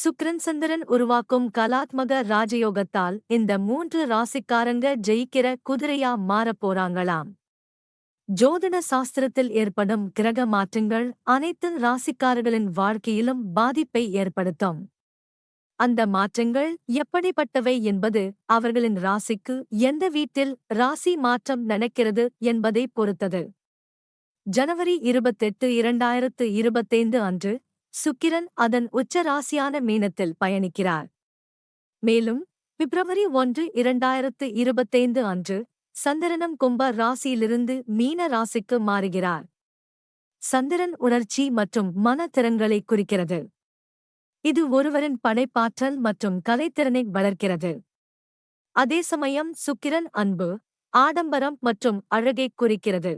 சுக்ரன் சந்திரன் உருவாக்கும் கலாத்மக ராஜயோகத்தால் இந்த மூன்று ராசிக்காரங்க ஜெயிக்கிற குதிரையா மாறப் போறாங்களாம். ஜோதிட சாஸ்திரத்தில் ஏற்படும் கிரக மாற்றங்கள் அனைத்து ராசிக்காரர்களின் வாழ்க்கையிலும் பாதிப்பை ஏற்படுத்தும். அந்த மாற்றங்கள் எப்படிப்பட்டவை என்பது அவர்களின் ராசிக்கு எந்த வீட்டில் ராசி மாற்றம் நடக்கிறது என்பதை பொறுத்தது. ஜனவரி இருபத்தெட்டு இரண்டாயிரத்து இருபத்தைந்து அன்று சுக்கிரன் அதன் உச்ச ராசியான மீனத்தில் பயணிக்கிறார். மேலும் பிப்ரவரி ஒன்று இரண்டாயிரத்து இருபத்தைந்து அன்று சந்திரனம் கும்ப ராசியிலிருந்து மீன ராசிக்கு மாறுகிறார். சந்திரன் உணர்ச்சி மற்றும் மனத்திறன்களை குறிக்கிறது. இது ஒருவரின் படைப்பாற்றல் மற்றும் கலைத்திறனை வளர்க்கிறது. அதே சமயம் சுக்கிரன் அன்பு ஆடம்பரம் மற்றும் அழகை குறிக்கிறது.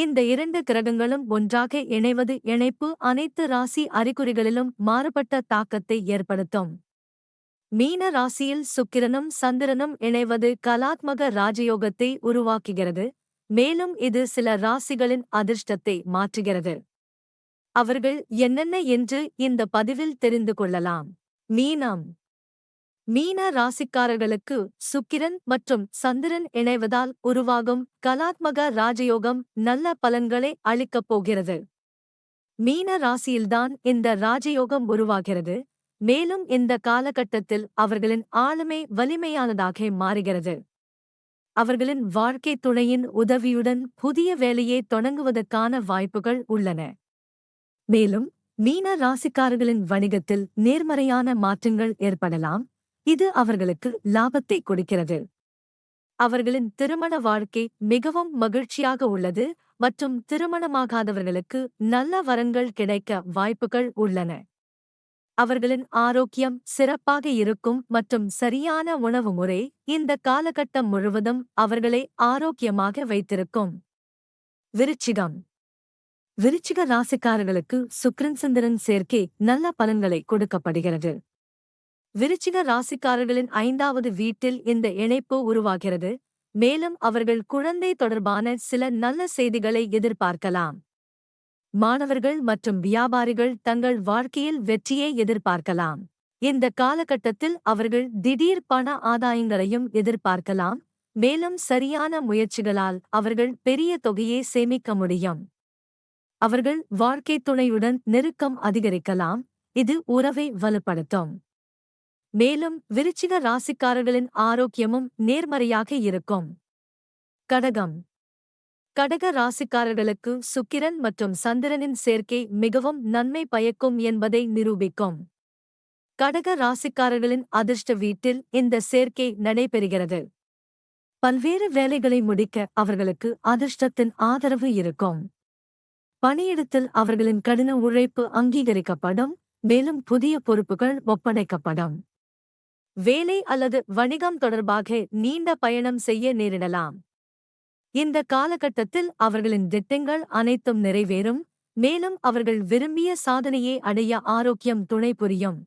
இந்த இரண்டு கிரகங்களும் ஒன்றாக இணைவது இணைப்பு அனைத்து ராசி அறிகுறிகளிலும் மாறுபட்ட தாக்கத்தை ஏற்படுத்தும். மீன ராசியில் சுக்கிரனும் சந்திரனும் இணைவது கலாத்மக ராஜயோகத்தை உருவாக்குகிறது. மேலும் இது சில ராசிகளின் அதிர்ஷ்டத்தை மாற்றுகிறது. அவர்கள் என்னென்ன என்று இந்த பதிவில் தெரிந்து கொள்ளலாம். மீனம். மீன ராசிக்காரர்களுக்கு சுக்கிரன் மற்றும் சந்திரன் இணைவதால் உருவாகும் கலாத்மக ராஜயோகம் நல்ல பலன்களை அளிக்கப் போகிறது. மீன ராசியில்தான் இந்த ராஜயோகம் உருவாகிறது. மேலும் இந்த காலகட்டத்தில் அவர்களின் ஆளுமை வலிமையானதாக மாறுகிறது. அவர்களின் வாழ்க்கை துணையின் உதவியுடன் புதிய வேலையை தொடங்குவதற்கான வாய்ப்புகள் உள்ளன. மேலும் மீன ராசிக்காரர்களின் வணிகத்தில் நேர்மறையான மாற்றங்கள் ஏற்படலாம். இது அவர்களுக்கு லாபத்தை கொடுக்கிறது. அவர்களின் திருமண வாழ்க்கை மிகவும் மகிழ்ச்சியாக உள்ளது மற்றும் திருமணமாகாதவர்களுக்கு நல்ல வரன்கள் கிடைக்க வாய்ப்புகள் உள்ளன. அவர்களின் ஆரோக்கியம் சிறப்பாக இருக்கும் மற்றும் சரியான உணவு முறை இந்த காலகட்டம் முழுவதும் அவர்களை ஆரோக்கியமாக வைத்திருக்கும். விருச்சிகம். விருச்சிக ராசிக்காரர்களுக்கு சுக்ரன் சந்திரன் சேர்க்கை நல்ல பலன்களை கொடுக்கப்படுகிறது. விருச்சிக ராசிக்காரர்களின் ஐந்தாவது வீட்டில் இந்த இணைப்பு உருவாகிறது. மேலும் அவர்கள் குழந்தை தொடர்பான சில நல்ல செய்திகளை எதிர்பார்க்கலாம். மாணவர்கள் மற்றும் வியாபாரிகள் தங்கள் வாழ்க்கையில் வெற்றியை எதிர்பார்க்கலாம். இந்த காலகட்டத்தில் அவர்கள் திடீர் பண ஆதாயங்களையும் எதிர்பார்க்கலாம். மேலும் சரியான முயற்சிகளால் அவர்கள் பெரிய தொகையை சேமிக்க முடியும். அவர்கள் வாழ்க்கை துணையுடன் நெருக்கம் அதிகரிக்கலாம். இது உறவை வலுப்படுத்தும். மேலும் விருச்சிக ராசிக்காரர்களின் ஆரோக்கியமும் நேர்மறையாக இருக்கும். கடகம். கடக ராசிக்காரர்களுக்கு சுக்கிரன் மற்றும் சந்திரனின் சேர்க்கை மிகவும் நன்மை பயக்கும் என்பதை நிரூபிக்கும். கடக ராசிக்காரர்களின் அதிர்ஷ்ட வீட்டில் இந்த சேர்க்கை நடைபெறுகிறது. பல்வேறு வேலைகளை முடிக்க அவர்களுக்கு அதிர்ஷ்டத்தின் ஆதரவு இருக்கும். பணியிடத்தில் அவர்களின் கடின உழைப்பு அங்கீகரிக்கப்படும் மேலும் புதிய பொறுப்புகள் ஒப்படைக்கப்படும். வேலை அல்லது வணிகம் தொடர்பாக நீண்ட பயணம் செய்ய நேரிடலாம். இந்த காலகட்டத்தில் அவர்களின் திட்டங்கள் அனைத்தும் நிறைவேறும் மேலும் அவர்கள் விரும்பிய சாதனையை அடைய ஆரோக்கியம் துணை புரியும்.